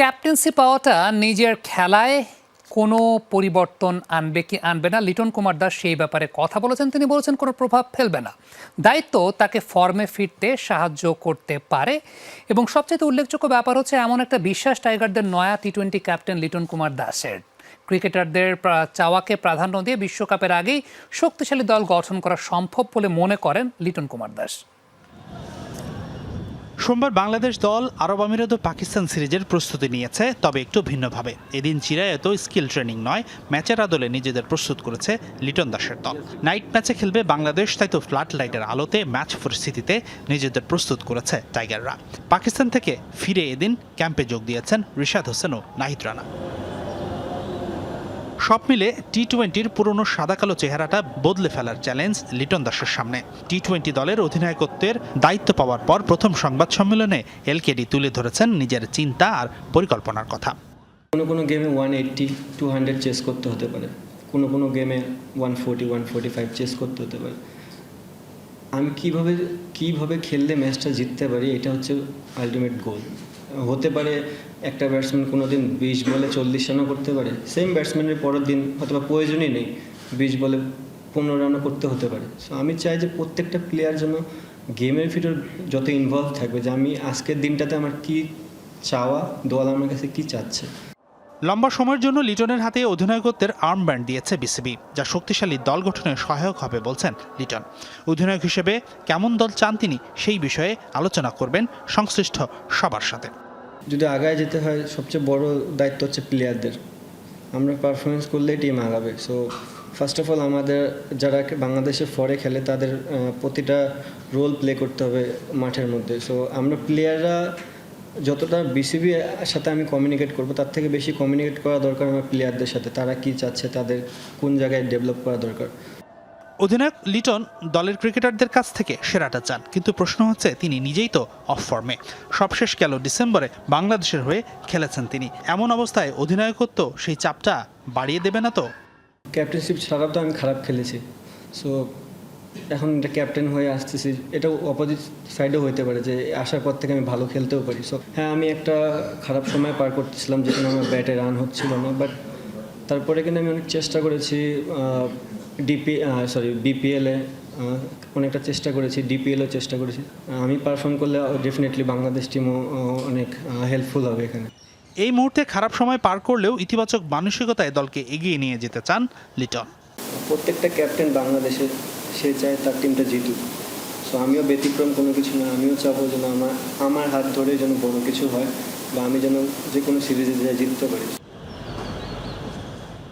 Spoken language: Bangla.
ক্যাপ্টেন্সি পাওয়াটা নিজের খেলায় কোনো পরিবর্তন আনবে কি আনবে না, লিটন কুমার দাস সেই ব্যাপারে কথা বলেছেন, তিনি বলেছেন কোনো প্রভাব ফেলবে না। দায়িত্ব তাকে ফর্মে ফিরতে সাহায্য করতে পারে এবং সবচেয়ে উল্লেখযোগ্য ব্যাপার হচ্ছে এমন একটা বিশ্বাস টাইগারদের নয়া T twenty captain Liton Kumar দাসের। ক্রিকেটারদের চাওয়াকে প্রাধান্য দিয়ে বিশ্বকাপের আগেই শক্তিশালী দল গঠন করা সম্ভব বলে মনে করেন লিটন কুমার দাস। সোমবার বাংলাদেশ দল আরব আমিরাত ও পাকিস্তান সিরিজের প্রস্তুতি নিয়েছে, তবে একটু ভিন্নভাবে। এদিন চিরায়ত স্কিল ট্রেনিং নয়, ম্যাচের আদলে নিজেদের প্রস্তুত করেছে লিটন দাসের দল। নাইট ম্যাচে খেলবে বাংলাদেশ, তাই তো ফ্ল্যাট লাইটের আলোতে ম্যাচ পরিস্থিতিতে নিজেদের প্রস্তুত করেছে টাইগাররা। পাকিস্তান থেকে ফিরে এদিন ক্যাম্পে যোগ দিয়েছেন রিশাদ হোসেন ও নাহিদ রানা। সব মিলে টি টোয়েন্টির পুরনো সাদা কালো চেহারাটা বদলে ফেলার চ্যালেঞ্জ লিটন দাসের সামনে। টি টোয়েন্টি দলের অধিনায়কত্বের দায়িত্ব পাওয়ার পর প্রথম সংবাদ সম্মেলনে এলকেডি তুলে ধরেছেন নিজের চিন্তা আর পরিকল্পনার কথা। কোনো কোনো গেমে one eighty two hundred chase করতে হতে পারে। কোনো কোনো গেমে one forty one forty five chase করতে হতে পারে। আমি কীভাবে কীভাবে খেললে ম্যাচটা জিততে পারি, এটা হচ্ছে আলটিমেট গোল হতে পারে, একটা ব্যাটসম্যান কোনো দিন বিশ বলে চল্লিশ রানও করতে পারে। সেম ব্যাটসম্যানের পরের দিন অথবা প্রয়োজনই নেই, বিশ বলে পনেরো রানও করতে হতে পারে। সো আমি চাই যে প্রত্যেকটা প্লেয়ার যেন গেমের ভিতর যত ইনভলভ থাকবে, যে আমি আজকের দিনটাতে আমার কী চাওয়া, দল আমার কাছে কী চাচ্ছে। লম্বা সময়ের জন্য লিটনের হাতে অধিনায়কত্বের আর্ম ব্যান্ড দিয়েছে বিসিবি, যা শক্তিশালী দল গঠনে সহায়ক হবে বলছেন লিটন। অধিনায়ক হিসেবে কেমন দল চান তিনি সেই বিষয়ে আলোচনা করবেন সংশ্লিষ্ট সবার সাথে। যদি আগায় যেতে হয়, সবচেয়ে বড় দায়িত্ব হচ্ছে প্লেয়ারদের আমরা পারফরমেন্স করলেই টিম আগাবে। সো ফার্স্ট অফ অল আমাদের যারা বাংলাদেশে ফরে খেলে, তাদের প্রতিটা রোল প্লে করতে হবে মাঠের মধ্যে। সো আমরা প্লেয়াররা যতটা বিসিবি সাথে আমি কমিউনিকেট করব, তার থেকে বেশি কমিউনিকেট করা দরকার আমার প্লেয়ারদের সাথে। তারা কি চাচ্ছে, তাদের কোন জায়গায় ডেভেলপ করা দরকার। অধিনায়ক লিটন দলের ক্রিকেটারদের কাছ থেকে সেরাটা চান, কিন্তু প্রশ্ন হচ্ছে তিনি নিজেই তো অফ ফর্মে সবশেষ গেল ডিসেম্বরে বাংলাদেশের হয়ে খেলেছেন তিনি। এমন অবস্থায় অধিনায়কত্ব সেই চাপটা বাড়িয়ে দেবে না তো? ক্যাপ্টেনশিপ ছাড়াও তো আমি খারাপ খেলেছি। সো এখন এটা ক্যাপ্টেন হয়ে আসতেছি, এটা অপোজিট সাইডেও হইতে পারে যে আসার পর থেকে আমি ভালো খেলতেও পারি। সো হ্যাঁ আমি একটা খারাপ সময় পার করতেছিলাম, যেখানে আমার ব্যাটে রান হচ্ছিল না বাট তারপরে কিন্তু আমি অনেক চেষ্টা করেছি ডিপি সরি বিপিএলে অনেকটা চেষ্টা করেছি ডিপিএলও চেষ্টা করেছি। আমি পারফর্ম করলে ডেফিনেটলি বাংলাদেশ টিমও অনেক হেল্পফুল হবে এখানে। এই মুহূর্তে খারাপ সময় পার করলেও ইতিবাচক মানসিকতায় দলকে এগিয়ে নিয়ে যেতে চান লিটন। প্রত্যেকটা ক্যাপ্টেন বাংলাদেশের সে চায় তার টিমটা জিতুক। সো আমিও ব্যতিক্রম কোনো কিছু না আমিও চাবো যেন আমার আমার হাত ধরে যেন বড় কিছু হয় বা আমি যেন যে কোনো সিরিজে জিততে পারি।